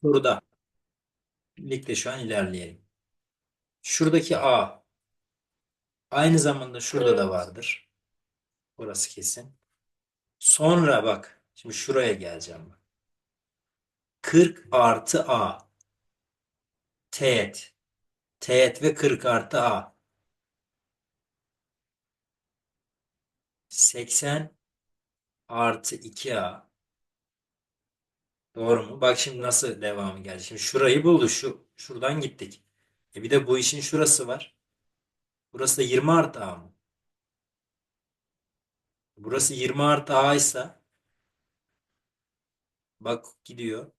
Soruda birlikte şu an ilerleyelim. Şuradaki A aynı zamanda şurada da vardır. Orası kesin. Sonra bak şimdi şuraya geleceğim. bak. 40 artı A teğet teğet ve 40 artı A 80 artı 2A Doğru mu? Bak şimdi nasıl devamı geldi. Şimdi şurayı buldu. Şu, şuradan gittik. E bir de bu işin şurası var. Burası da 20 artı A mı? Burası 20 artı A ise bak gidiyor.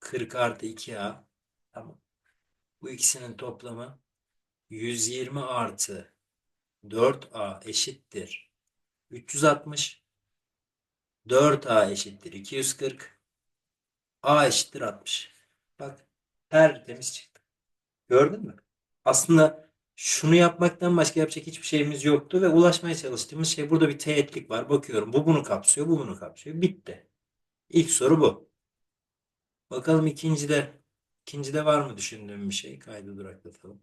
40 artı 2A. Tamam. Bu ikisinin toplamı 120 artı 4A eşittir. 360. 4A eşittir. 240. A eşittir 60. Bak tertemiz çıktı. Gördün mü? Aslında şunu yapmaktan başka yapacak hiçbir şeyimiz yoktu ve ulaşmaya çalıştığımız şey burada bir teğetlik var. Bakıyorum bu bunu kapsıyor, bu bunu kapsıyor. Bitti. İlk soru bu. Bakalım ikincide ikincide var mı düşündüğüm bir şey? Kaydı duraklatalım.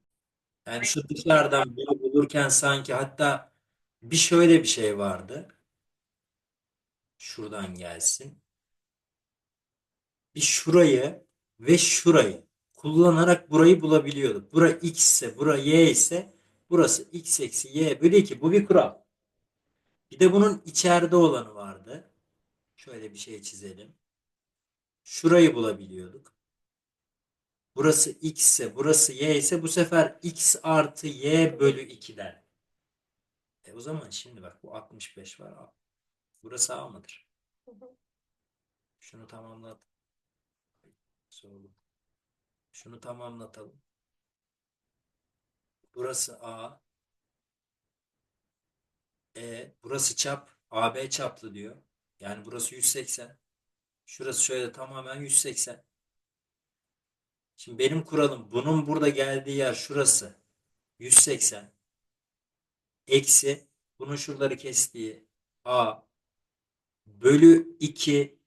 Yani şu dışarıdan bunu bulurken sanki hatta bir şöyle bir şey vardı. Şuradan gelsin. Bir şurayı ve şurayı kullanarak burayı bulabiliyorduk. Bura x ise bura y ise burası x eksi y bölü 2. Bu bir kural. Bir de bunun içeride olanı vardı. Şöyle bir şey çizelim. Şurayı bulabiliyorduk. Burası x ise burası y ise bu sefer x artı y bölü 2'den. E o zaman şimdi bak bu 65 var. Burası A mıdır? Şunu tamamlat. Sorulur. Şunu tamamlatalım. Burası A. E, burası çap. AB çaplı diyor. Yani burası 180. Şurası şöyle tamamen 180. Şimdi benim kuralım bunun burada geldiği yer şurası. 180. Eksi bunun şuraları kestiği A bölü 2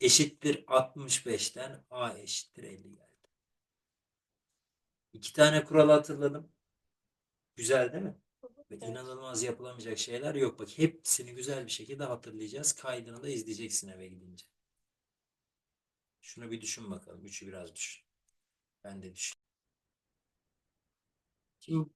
eşittir 65'ten A eşittir 50 geldi. İki tane kural hatırladım. Güzel değil mi? Ve inanılmaz yapılamayacak şeyler yok. Bak hepsini güzel bir şekilde hatırlayacağız. Kaydını da izleyeceksin eve gidince. Şunu bir düşün bakalım. Üçü biraz düşün. Ben de düşün. Şimdi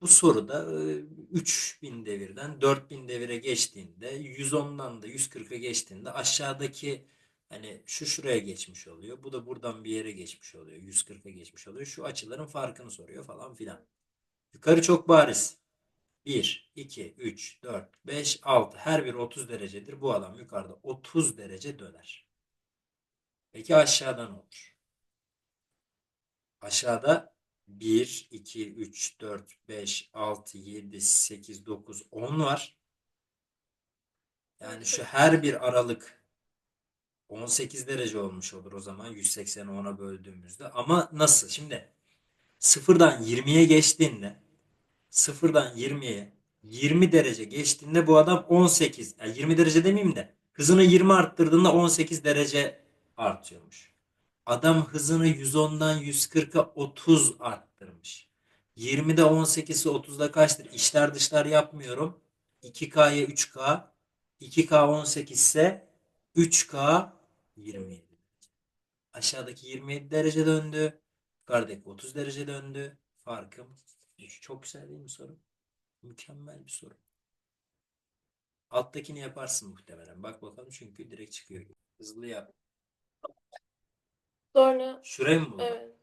bu soruda e, 3000 devirden 4000 devire geçtiğinde 110'dan da 140'a geçtiğinde aşağıdaki hani şu şuraya geçmiş oluyor. Bu da buradan bir yere geçmiş oluyor. 140'a geçmiş oluyor. Şu açıların farkını soruyor falan filan. Yukarı çok bariz. 1, 2, 3, 4, 5, 6. Her biri 30 derecedir. Bu adam yukarıda 30 derece döner. Peki aşağıda ne olur? Aşağıda 1, 2, 3, 4, 5, 6, 7, 8, 9, 10 var. Yani şu her bir aralık 18 derece olmuş olur o zaman 180'i 10'a böldüğümüzde. Ama nasıl? Şimdi sıfırdan 20'ye geçtiğinde sıfırdan 20'ye 20 derece geçtiğinde bu adam 18. Yani 20 derece demeyeyim de hızını 20 arttırdığında 18 derece artıyormuş. Adam hızını 110'dan 140'a 30 arttırmış. 20'de 18'i 30'da kaçtır? İşler dışlar yapmıyorum. 2K'ya 3K. 2K 18 ise 3K 27. Aşağıdaki 27 derece döndü. Yukarıdaki 30 derece döndü. Farkım 3. Çok güzel değil mi soru? Mükemmel bir soru. Alttakini yaparsın muhtemelen. Bak bakalım çünkü direkt çıkıyor. Hızlı yap. Sonra Şurayı mı buldun? evet.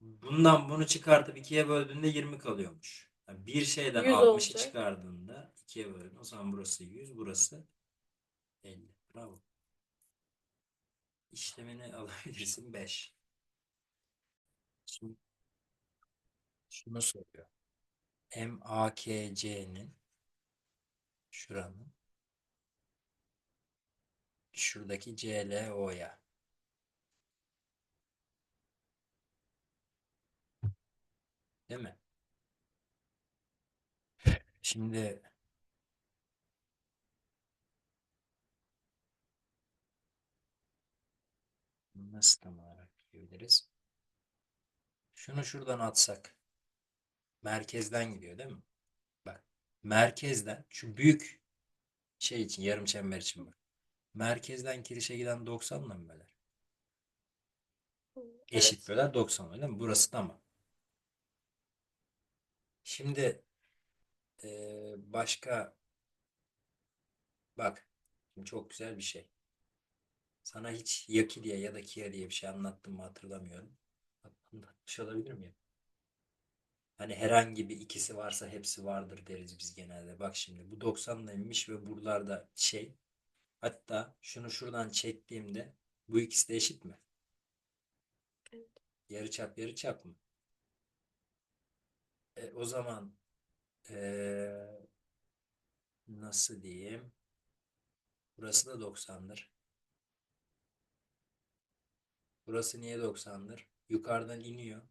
Bundan bunu çıkartıp ikiye böldüğünde 20 kalıyormuş. Yani bir şeyden 100 60'ı olacak. çıkardığında ikiye böldün. O zaman burası 100, burası 50. Bravo. İşlemini alabilirsin 5. Şimdi şunu soruyor. MAKC'nin şuranın şuradaki CLO'ya değil mi? Şimdi nasıl tam olarak diyebiliriz? Şunu şuradan atsak. Merkezden gidiyor değil mi? Bak. Merkezden şu büyük şey için yarım çember için bak. Merkezden kirişe giden 90 mı böler? Eşit böler 90 öyle mi? Burası tamam. Şimdi eee, başka bak şimdi çok güzel bir şey. Sana hiç Yaki diye ya da Kia diye bir şey anlattım mı hatırlamıyorum. Anlatmış olabilir miyim? Hani herhangi bir ikisi varsa hepsi vardır deriz biz genelde. Bak şimdi bu 90'laymış ve buralarda şey. Hatta şunu şuradan çektiğimde bu ikisi de eşit mi? Evet. Yarıçap yarıçap mı? E, o zaman eee, nasıl diyeyim? Burası da 90'dır. Burası niye 90'dır? Yukarıdan iniyor.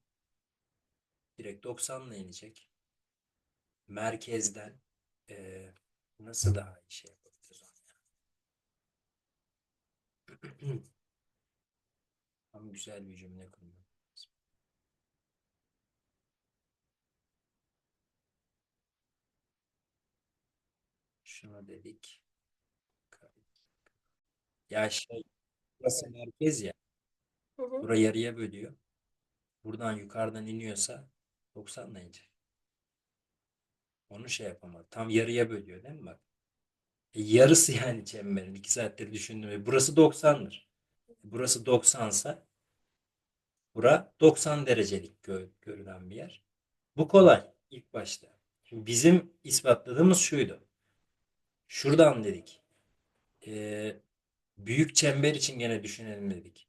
Direkt 90'la inecek. Merkezden eee, nasıl daha iyi şey yapabiliriz onu? Tam güzel bir cümle kurmam lazım. Şuna dedik. Ya şey burası merkez ya. Hı. Burayı yarıya bölüyor. Buradan yukarıdan iniyorsa 90 inecek. Onu şey yapamadı. Tam yarıya bölüyor değil mi bak? E, yarısı yani çemberin. 2 saattir düşündüm. E, burası 90'dır. Burası 90'sa bura 90 derecelik gö- görülen bir yer. Bu kolay ilk başta. Şimdi bizim ispatladığımız şuydu. Şuradan dedik. e, büyük çember için gene düşünelim dedik.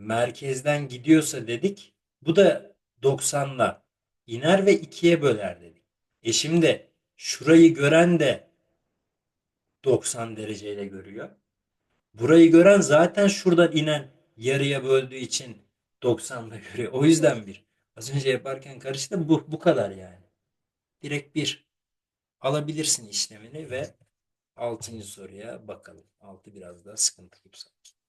Merkezden gidiyorsa dedik. Bu da 90'la iner ve 2'ye böler dedik. E şimdi şurayı gören de 90 dereceyle görüyor. Burayı gören zaten şuradan inen yarıya böldüğü için 90'la görüyor. O yüzden bir. Az önce yaparken karıştı. Bu, bu kadar yani. Direkt bir. Alabilirsin işlemini ve 6. soruya bakalım. 6 biraz daha sıkıntılı sanki.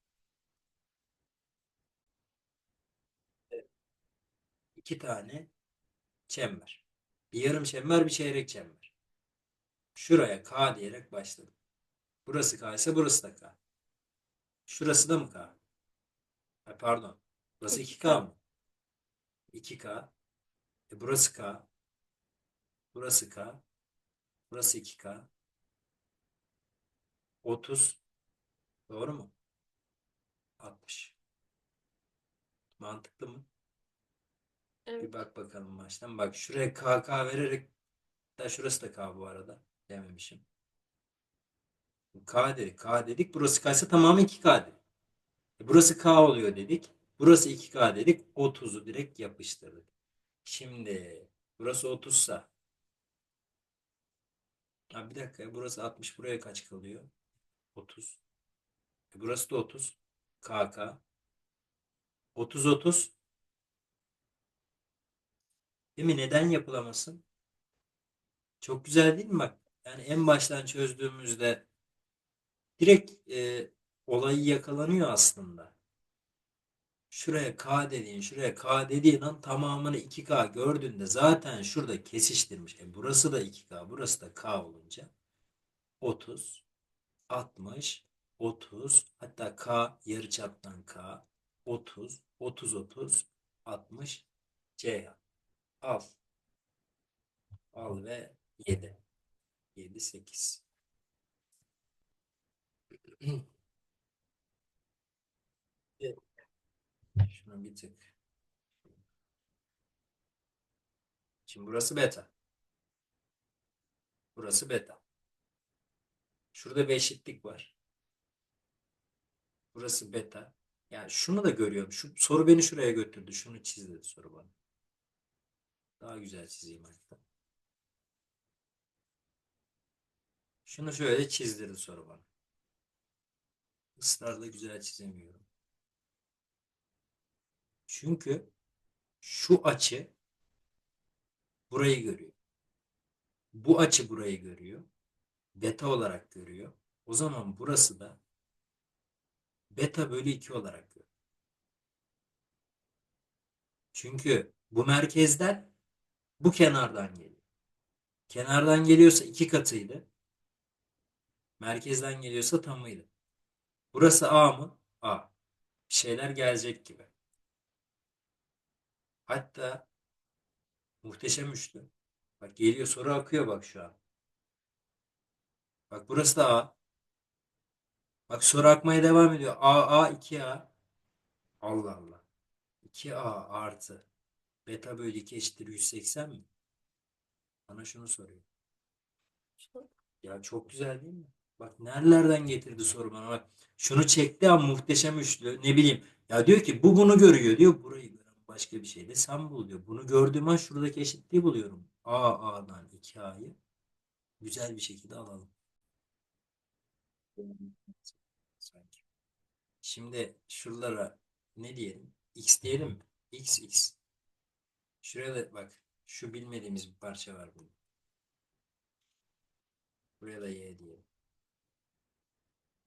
İki tane çember. Bir yarım çember, bir çeyrek çember. Şuraya K diyerek başladım. Burası K ise burası da K. Şurası da mı K? Ha, pardon. Burası 2K mı? 2K. E burası K. Burası K. Burası 2K. 30. Doğru mu? 60. Mantıklı mı? Bir Evet. bak bakalım baştan. Bak şuraya KK vererek da şurası da K bu arada. Dememişim. K dedik. K dedik. Burası K ise tamamı 2K dedik. E burası K oluyor dedik. Burası 2K dedik. 30'u direkt yapıştırdık. Şimdi burası 30 sa ha bir dakika burası 60 buraya kaç kalıyor? 30. E burası da 30. KK. 30 30. Değil mi? Neden yapılamasın? Çok güzel değil mi bak? Yani en baştan çözdüğümüzde direkt e, olayı yakalanıyor aslında. Şuraya K dediğin, şuraya K dediğin an tamamını 2K gördüğünde zaten şurada kesiştirmiş. E burası da 2K, burası da K olunca 30, 60, 30, hatta K yarıçaptan K, 30, 30, 30, 60, C al. Al ve 7. 7, 8. Şunu bir tık. Şimdi burası beta. Burası beta. Şurada bir eşitlik var. Burası beta. Yani şunu da görüyorum. Şu soru beni şuraya götürdü. Şunu çiz dedi soru bana. Daha güzel çizeyim hatta. Şunu şöyle çizdirdi soru bana. Israrla güzel çizemiyorum. Çünkü şu açı burayı görüyor. Bu açı burayı görüyor. Beta olarak görüyor. O zaman burası da beta bölü 2 olarak görüyor. Çünkü bu merkezden bu kenardan geliyor. Kenardan geliyorsa iki katıydı. Merkezden geliyorsa tamıydı. Burası A mı? A. Bir şeyler gelecek gibi. Hatta muhteşem üçlü. Bak geliyor soru akıyor bak şu an. Bak burası da A. Bak soru akmaya devam ediyor. A, A, 2A. Allah Allah. 2A artı beta bölü 2 eşittir 180 mi? Bana şunu soruyor. Ya çok güzel değil mi? Bak nerelerden getirdi soru bana bak. Şunu çekti ama muhteşem üçlü. Ne bileyim. Ya diyor ki bu bunu görüyor diyor. Burayı gören başka bir şey de sen bul diyor. Bunu gördüğüm an şuradaki eşitliği buluyorum. A A'dan 2A'yı güzel bir şekilde alalım. Şimdi şuralara ne diyelim? X diyelim mi? X X. Şuraya bak. Şu bilmediğimiz bir parça var burada. Buraya da Y diyelim.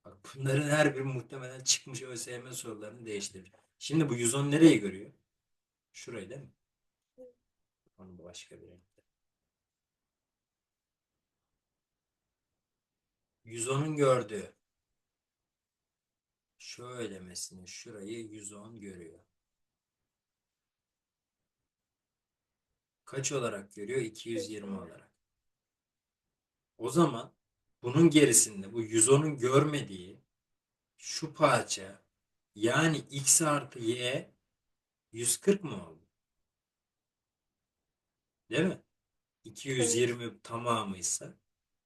Bak bunların her biri muhtemelen çıkmış ÖSYM sorularını değiştirir. Şimdi bu 110 nereye görüyor? Şurayı değil mi? Onu başka bir renkte. 110'un gördüğü. Şöylemesine şurayı 110 görüyor. Kaç olarak görüyor? 220 olarak. O zaman bunun gerisinde bu 110'un görmediği şu parça yani x artı y 140 mı oldu? Değil mi? 220 tamamıysa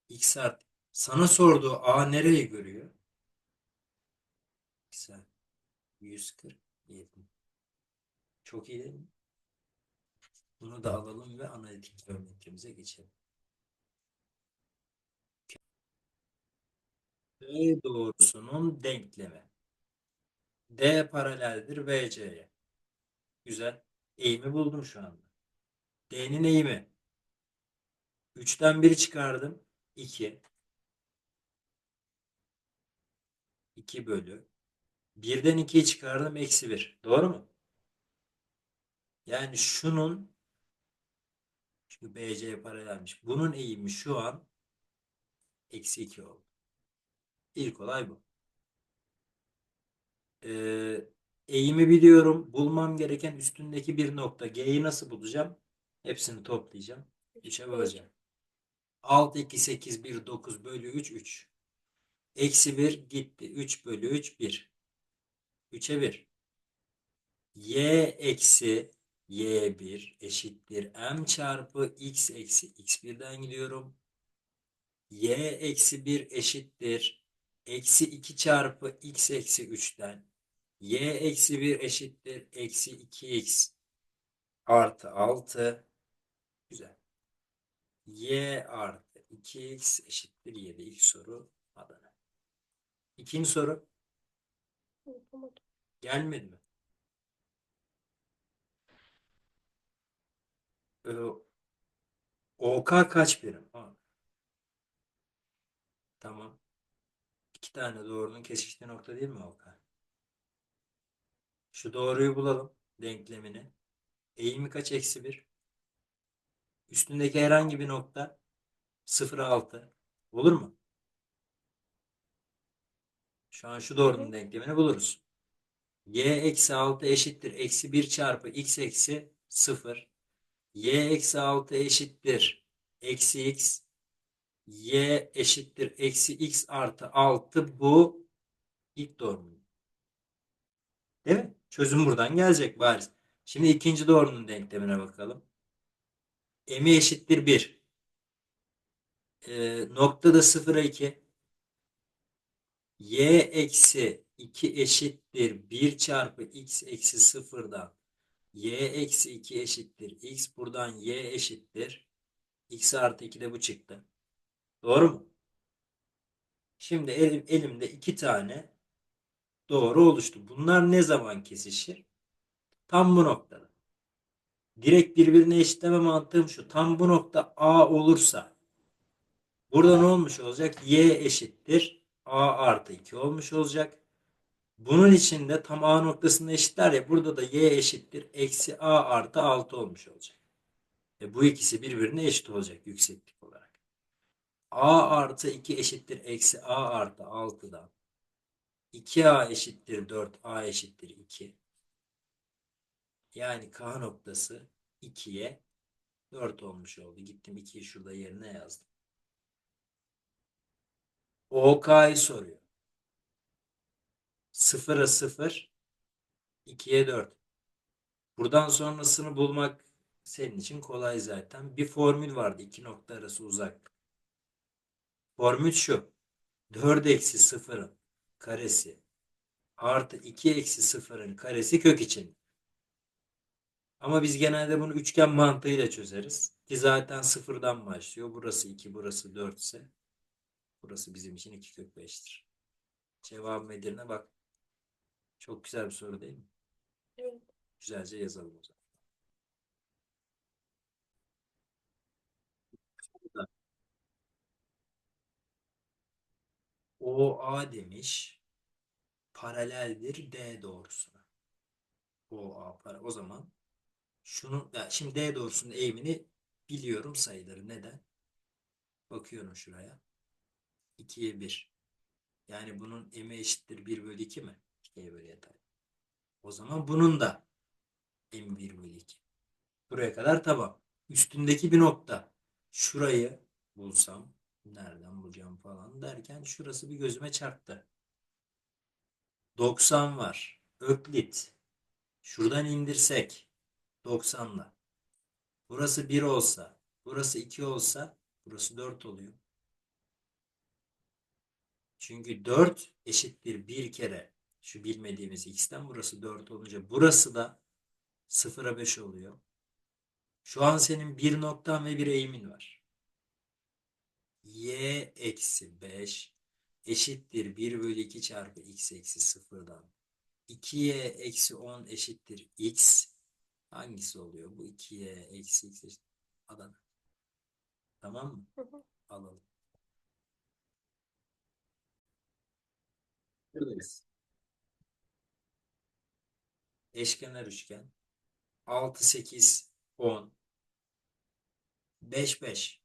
x artı sana sorduğu a nereyi görüyor? X artı 147. Çok iyi değil mi? Bunu da alalım ve analitik geometrimize geçelim. D doğrusunun denklemi. D paraleldir BC'ye. Güzel. Eğimi buldum şu anda. D'nin eğimi. 3'ten 1'i çıkardım. 2. 2 bölü. 1'den 2'yi çıkardım. Eksi 1. Doğru mu? Yani şunun çünkü BC'ye paralelmiş. Bunun eğimi şu an eksi 2 oldu. İlk olay bu. Ee, eğimi biliyorum. Bulmam gereken üstündeki bir nokta. G'yi nasıl bulacağım? Hepsini toplayacağım. 3'e böleceğim. 6, 2, 8, 1, 9 bölü 3, 3. Eksi 1 gitti. 3 bölü 3, 1. 3'e 1. Y eksi Y1 eşittir. M çarpı X eksi X1'den gidiyorum. Y eksi 1 eşittir. Eksi 2 çarpı X eksi 3'ten. Y eksi 1 eşittir. Eksi 2X artı 6. Güzel. Y artı 2X eşittir 7. İlk soru Adana. İkinci soru. Gelmedi mi? Ee, OK kaç birim? Ha. Tamam. İki tane doğrunun kesiştiği nokta değil mi OK? Şu doğruyu bulalım. Denklemini. Eğimi kaç? Eksi 1. Üstündeki herhangi bir nokta 0 6. Olur mu? Şu an şu doğrunun denklemini buluruz. Y eksi 6 eşittir. Eksi 1 çarpı x eksi 0. Y eksi 6 eşittir. Eksi x. Y eşittir. Eksi x artı 6. Bu ilk doğrunun. Değil mi? Çözüm buradan gelecek bariz. Şimdi ikinci doğrunun denklemine bakalım. M'i eşittir 1. Ee, noktada 0'a 2. Y eksi 2 eşittir 1 çarpı x eksi 0'dan y eksi 2 eşittir x. Buradan y eşittir. x artı 2 de bu çıktı. Doğru mu? Şimdi elim, elimde iki tane doğru oluştu. Bunlar ne zaman kesişir? Tam bu noktada. Direkt birbirine eşitleme mantığım şu. Tam bu nokta A olursa burada ne olmuş olacak? Y eşittir. A artı 2 olmuş olacak. Bunun içinde tam A noktasında eşitler ya burada da y eşittir. Eksi A artı 6 olmuş olacak. E bu ikisi birbirine eşit olacak yükseklik olarak. A artı 2 eşittir. Eksi A artı 6'dan 2A eşittir 4. A eşittir 2. Yani K noktası 2'ye 4 olmuş oldu. Gittim 2'yi şurada yerine yazdım. OK'yı soruyor. 0'a 0, 2'ye 4. Buradan sonrasını bulmak senin için kolay zaten. Bir formül vardı. iki nokta arası uzak. Formül şu. 4 eksi 0'ın karesi artı 2 eksi 0'ın karesi kök için. Ama biz genelde bunu üçgen mantığıyla çözeriz. Ki zaten sıfırdan başlıyor. Burası 2, burası 4 ise burası bizim için 2 kök 5'tir. Cevabım Edirne bak. Çok güzel bir soru değil mi? Evet. Güzelce yazalım o zaman. OA demiş paraleldir D doğrusuna. OA para. O zaman şunu ya şimdi D doğrusunun eğimini biliyorum sayıları. Neden? Bakıyorum şuraya. 2'ye 1. Yani bunun emi eşittir 1 bölü 2 mi? 2'ye bölü yatay. O zaman bunun da emi 1 bölü 2. Buraya kadar tamam. Üstündeki bir nokta. Şurayı bulsam nereden bulacağım falan derken şurası bir gözüme çarptı. 90 var. Öklit. Şuradan indirsek 90'la. Burası 1 olsa, burası 2 olsa burası 4 oluyor. Çünkü 4 eşittir bir kere şu bilmediğimiz x'ten burası 4 olunca burası da 0'a 5 oluyor. Şu an senin bir noktan ve bir eğimin var. y eksi 5 eşittir 1 bölü 2 çarpı x eksi 0'dan 2y eksi 10 eşittir x hangisi oluyor? Bu 2y eksi x eşittir Adana. Tamam mı? Hı hı. Alalım. Buradayız. Eşkenar üçgen. 6, 8, 10. 5, 5.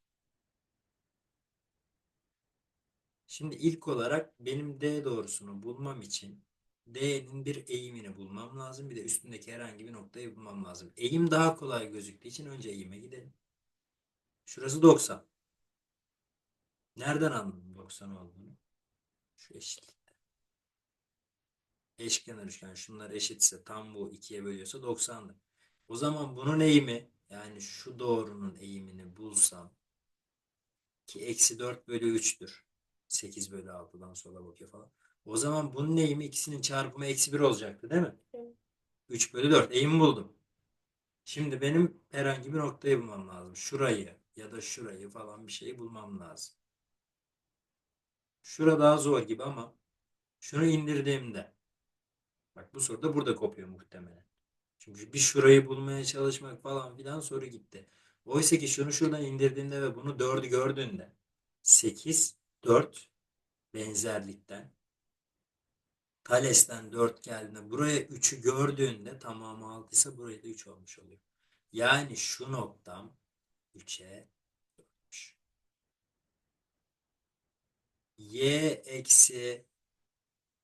Şimdi ilk olarak benim D doğrusunu bulmam için D'nin bir eğimini bulmam lazım. Bir de üstündeki herhangi bir noktayı bulmam lazım. Eğim daha kolay gözüktüğü için önce eğime gidelim. Şurası 90. Nereden anladım 90 olduğunu? Şu eşitlikte. Eşkenar üçgen şunlar eşitse tam bu ikiye bölüyorsa 90'dır. O zaman bunun eğimi yani şu doğrunun eğimini bulsam ki eksi 4 bölü 3'tür. 8 bölü 6'dan sola bakıyor falan. O zaman bunun eğimi ikisinin çarpımı eksi 1 olacaktı değil mi? Evet. 3 bölü 4 eğimi buldum. Şimdi benim herhangi bir noktayı bulmam lazım. Şurayı ya da şurayı falan bir şeyi bulmam lazım. Şura daha zor gibi ama şunu indirdiğimde bak bu soruda burada kopuyor muhtemelen. Çünkü bir şurayı bulmaya çalışmak falan filan soru gitti. Oysa ki şunu şuradan indirdiğinde ve bunu 4'ü gördüğünde 8, 4 benzerlikten Thales'ten 4 geldiğinde buraya 3'ü gördüğünde tamamı 6 ise buraya da 3 olmuş oluyor. Yani şu noktam 3'e 4'müş. Y eksi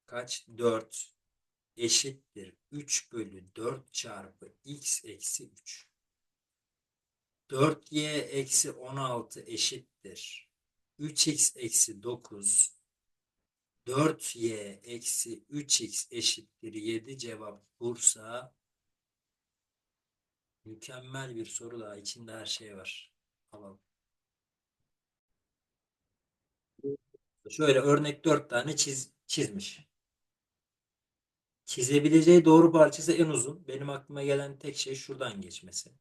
kaç? 4 eşittir 3 bölü 4 çarpı x eksi 3. 4y eksi 16 eşittir. 3x eksi 9. 4y eksi 3x eşittir 7 cevap Bursa. Mükemmel bir soru daha. İçinde her şey var. Alalım. Şöyle örnek 4 tane çiz, çizmiş. Çizebileceği doğru parçası en uzun. Benim aklıma gelen tek şey şuradan geçmesi.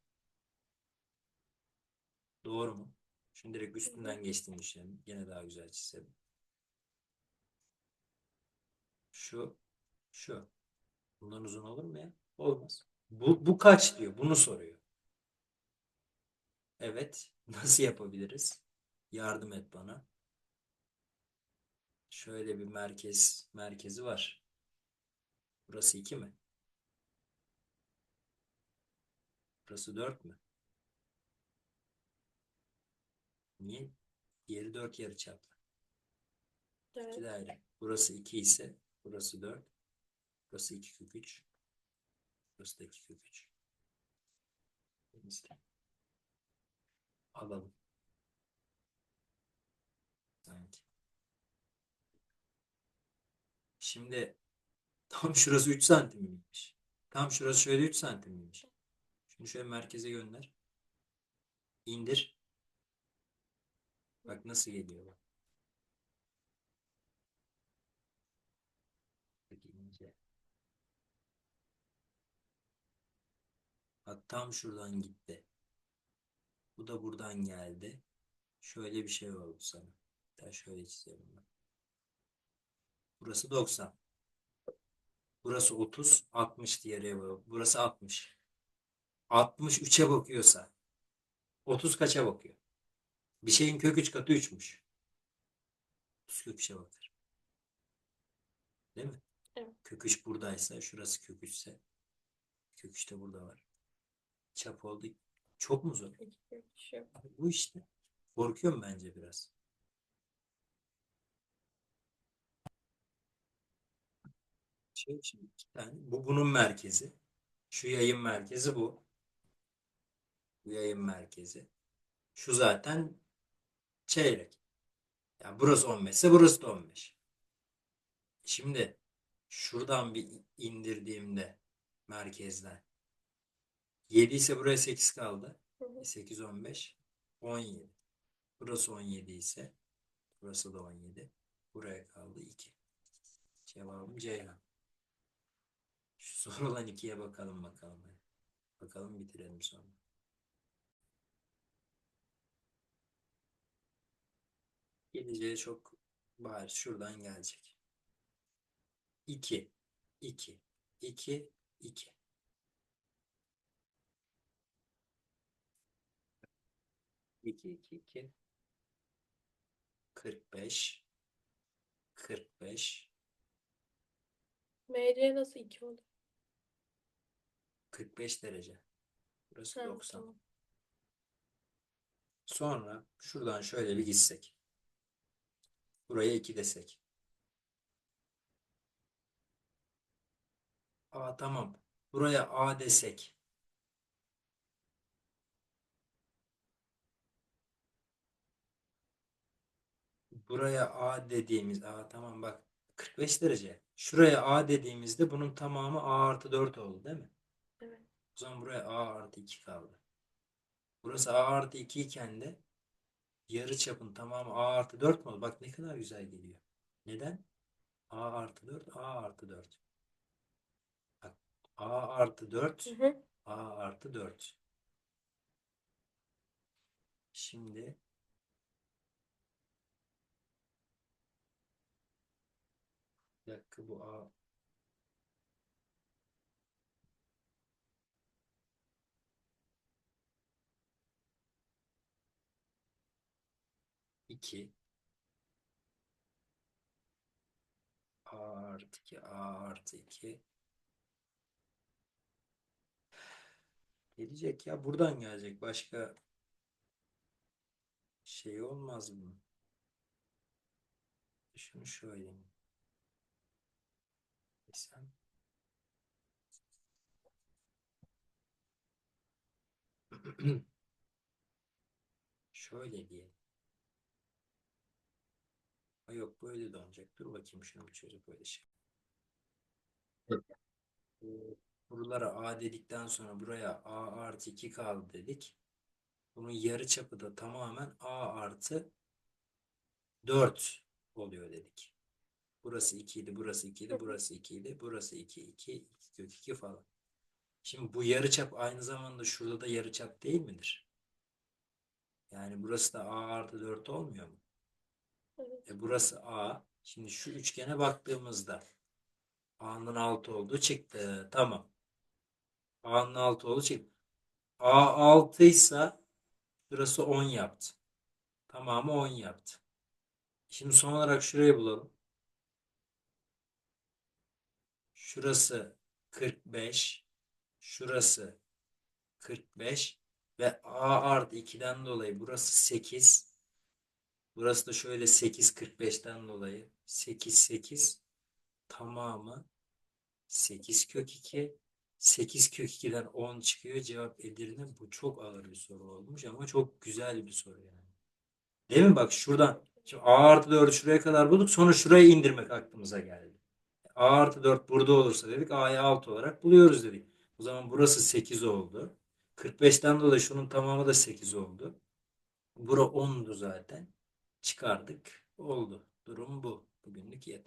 Doğru mu? Şimdi direkt üstünden geçtiğini düşünelim. Yine daha güzel çizelim. Şu, şu. Bundan uzun olur mu ya? Olmaz. Bu, bu kaç diyor? Bunu soruyor. Evet. Nasıl yapabiliriz? Yardım et bana. Şöyle bir merkez merkezi var. Burası 2 mi? Burası 4 mü? Niye? Diğeri 4 yarıçaplı. Evet. 2 daire. Burası 2 ise burası 4. Burası 2 kök 3. Burası da 2 kök 3. Temizle. Alalım. Evet. Şimdi tam şurası 3 santim miymiş? Tam şurası şöyle 3 santim miymiş? Şunu şöyle merkeze gönder. İndir. Bak nasıl geliyor bak. Bak tam şuradan gitti. Bu da buradan geldi. Şöyle bir şey oldu sana. Daha şöyle çizelim. Burası 90. Burası 30. 60 diye yere bakıyor. Burası 60. 60 3'e bakıyorsa 30 kaça bakıyor? Bir şeyin kök 3 katı 3'müş. 30 kök 3'e bakar. Değil mi? Evet. Kök 3 buradaysa şurası kök 3 ise kök 3 de burada var. Çap oldu. Çok mu zor? Abi bu işte. Korkuyorum bence biraz. Şey şimdi iki tane. Bu bunun merkezi. Şu yayın merkezi bu. Bu yayın merkezi. Şu zaten çeyrek. Yani burası 15 ise burası da 15. Şimdi şuradan bir indirdiğimde merkezden 7 ise buraya 8 kaldı. Hı hı. 8, 15, 17. Burası 17 ise burası da 17. Buraya kaldı 2. Cevabım Ceyhan. Şu sorulan 2'ye bakalım bakalım. Bakalım bitirelim sonra. Geleceği çok bariz. Şuradan gelecek. 2, 2, 2, 2. İki, iki, iki. 45 45 MC nasıl 2 oldu? 45 derece. Burası Ha, 90. tamam. Sonra şuradan şöyle bir gitsek. Buraya 2 desek. Aa tamam. Buraya A desek. Buraya A dediğimiz A tamam bak 45 derece. Şuraya A dediğimizde bunun tamamı A artı 4 oldu değil mi? O zaman buraya A artı 2 kaldı. Burası A artı 2 iken de yarı çapın tamamı A artı 4 mu oldu? Bak ne kadar güzel geliyor. Neden? A artı 4, A artı 4. Bak A artı 4, Hı hı. A artı 4. Şimdi bir dakika bu A iki A artı 2 A artı 2 gelecek ya buradan gelecek başka şey olmaz mı? Şunu şöyle desem. Şöyle diye. Yok böyle de olacak. Dur bakayım şunu bir çözüp öyle şey. Ee, Buralara A dedikten sonra buraya A artı 2 kaldı dedik. Bunun yarı çapı da tamamen A artı 4 oluyor dedik. Burası 2 idi, burası 2 idi, burası 2 idi, burası 2, 2, 2 kök 2 falan. Şimdi bu yarıçap aynı zamanda şurada da yarıçap değil midir? Yani burası da A artı 4 olmuyor mu? E burası A. Şimdi şu üçgene baktığımızda A'nın 6 olduğu çıktı. Tamam. A'nın 6 olduğu çıktı. A 6 ise burası 10 yaptı. Tamamı 10 yaptı. Şimdi son olarak şurayı bulalım. Şurası 45. Şurası 45 ve a artı 2'den dolayı burası 8. Burası da şöyle 8 45'ten dolayı 8 8 tamamı 8 kök 2 8 kök 2'den 10 çıkıyor. Cevap Edirne. Bu çok ağır bir soru olmuş ama çok güzel bir soru yani. Değil mi? Bak şuradan. Şimdi A artı 4'ü şuraya kadar bulduk. Sonra şuraya indirmek aklımıza geldi. A artı 4 burada olursa dedik A'yı 6 olarak buluyoruz dedik. O zaman burası 8 oldu. 45'ten dolayı şunun tamamı da 8 oldu. Bura 10'du zaten. Çıkardık. Oldu. Durum bu. Bugünlük yeter.